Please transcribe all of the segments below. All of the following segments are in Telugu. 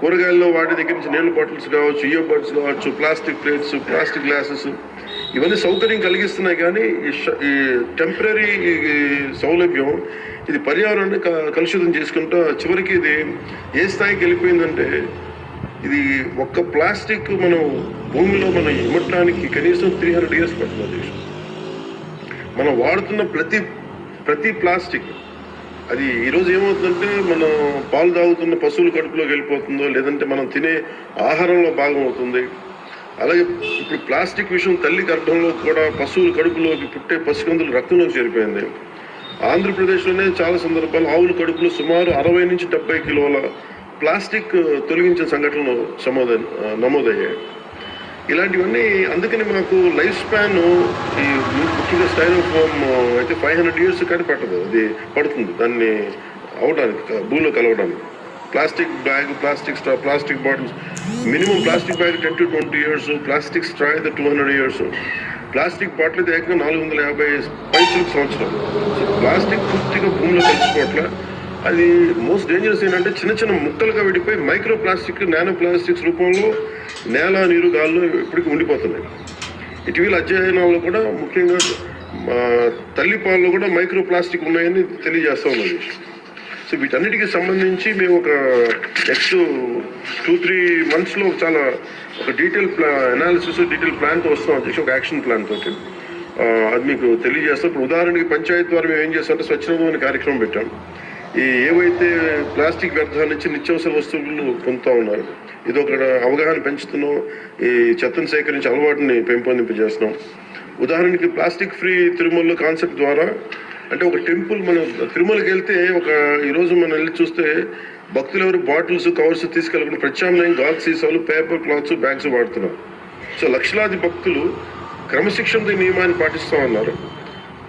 కూరగాయల్లో వాటి దగ్గర నుంచి నీళ్ళ బాటిల్స్ కావచ్చు ఇయో బాటిల్స్ కావచ్చు ప్లాస్టిక్ ప్లేట్స్ ప్లాస్టిక్ గ్లాసెస్ ఇవన్నీ సౌకర్యం కలిగిస్తున్నాయి కానీ ఈ ఈ టెంపరీ సౌలభ్యం ఇది పర్యావరణాన్ని క- కలుషితం చేసుకుంటూ చివరికి ఇది ఏ స్థాయికి వెళ్ళిపోయిందంటే ఇది ఒక్క ప్లాస్టిక్ మనం భూమిలో మనం ఇమ్మటానికి కనీసం త్రీ హండ్రెడ్ ఇయర్స్ పడుతుంది. మనం వాడుతున్న ప్రతి ప్రతి ప్లాస్టిక్ అది ఈరోజు ఏమవుతుందంటే మనం పాలు తాగుతున్న పశువుల కడుపులోకి వెళ్ళిపోతుందో లేదంటే మనం తినే ఆహారంలో భాగం అవుతుంది. అలాగే ఇప్పుడు ప్లాస్టిక్ విషయం తల్లి గర్భంలో కూడా పశువుల కడుపులోకి పుట్టే పసికందులు రక్తంలోకి చేరిపోయింది. ఆంధ్రప్రదేశ్లోనే చాలా సందర్భాలు ఆవుల కడుపులో సుమారు అరవై నుంచి డెబ్బై కిలోల ప్లాస్టిక్ తొలగించిన సంఘటనలు సమోద నమోదయ్యాయి. ఇలాంటివన్నీ అందుకని మాకు లైఫ్ స్పాన్ ఈ ముఖ్యంగా స్టైరోఫోమ్ అయితే ఫైవ్ హండ్రెడ్ ఇయర్స్ కానీ పట్టదు. అది పడుతుంది. దాన్ని అవడానికి భూమిలో కలవడానికి. Plastic bag plastic straw plastic bottles minimum plastic bag ten to twenty years plastic straw అయితే two hundred years plastic bottle అయితే ఏకంగా నాలుగు వందల యాభై పైసలకు సంవత్సరం. సో ప్లాస్టిక్ పూర్తిగా భూమిలో కలిసిపోవట్ల. అది మోస్ట్ డేంజరస్ ఏంటంటే చిన్న చిన్న ముక్కలుగా విడిపోయి మైక్రో ప్లాస్టిక్ నానో ప్లాస్టిక్స్ రూపంలో నేల నీరు గాల్లో ఇప్పటికీ ఉండిపోతున్నాయి. ఇటీవల అధ్యయనాల్లో కూడా ముఖ్యంగా మా తల్లి పాలలో కూడా మైక్రో ప్లాస్టిక్ ఉన్నాయని తెలియజేస్తా ఉన్నది. సో వీటన్నిటికీ సంబంధించి మేము ఒక నెక్స్ట్ టూ త్రీ మంత్స్లో చాలా ఒక డీటెయిల్ ప్లా అనాలిసిస్ డీటెయిల్ ప్లాన్తో వస్తాం అధ్యక్ష ఒక యాక్షన్ ప్లాన్ తోటి. అది మీకు తెలియజేస్తాం. ఇప్పుడు ఉదాహరణకి పంచాయత్ ద్వారా మేము ఏం చేస్తామంటే స్వచ్ఛందం కార్యక్రమం పెట్టాం. ఈ ఏవైతే ప్లాస్టిక్ వ్యర్థాల నుంచి నిత్యావసర వస్తువులు పొందుతూ ఉన్నారు ఇది ఒక అవగాహన పెంచుతున్నాం. ఈ చెత్తను సేకరించే అలవాటుని పెంపొందింపజేస్తున్నాం. ఉదాహరణకి ప్లాస్టిక్ ఫ్రీ తిరుమల కాన్సెప్ట్ ద్వారా అంటే ఒక టెంపుల్ మనం తిరుమలకి వెళ్తే ఒక ఈరోజు మనం వెళ్ళి చూస్తే భక్తులు ఎవరు బాటిల్స్ కవర్స్ తీసుకెళ్ళకుండా ప్రత్యామ్నాయం గాజు సీసాలు పేపర్ క్లాత్స్ బ్యాగ్స్ వాడుతున్నారు. సో లక్షలాది భక్తులు క్రమశిక్షణతో ఈ నియమాన్ని పాటిస్తూ ఉన్నారు.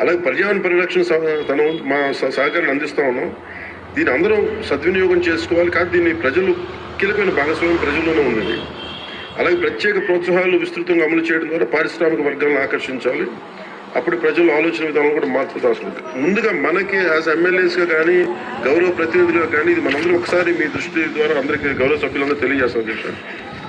అలాగే పర్యావరణ పరిరక్షణ తన మా సహకారాన్ని అందిస్తా ఉన్నాం. దీన్ని అందరం సద్వినియోగం చేసుకోవాలి. కానీ దీన్ని ప్రజలు కీలకమైన భాగస్వామ్యం ప్రజల్లోనే ఉన్నది. అలాగే ప్రత్యేక ప్రోత్సాహాలు విస్తృతంగా అమలు చేయడం ద్వారా పారిశ్రామిక వర్గాలను ఆకర్షించాలి. అప్పుడు ప్రజల ఆలోచన విధానం కూడా మార్పు అవసరం ముందుగా మనకి యాజ్ ఎమ్మెల్యేస్గా కానీ గౌరవ ప్రతినిధులుగా కానీ ఇది మనందరం ఒకసారి మీ దృష్టి ద్వారా అందరికీ గౌరవ సభ్యులందరూ తెలియజేస్తాం చెప్పారు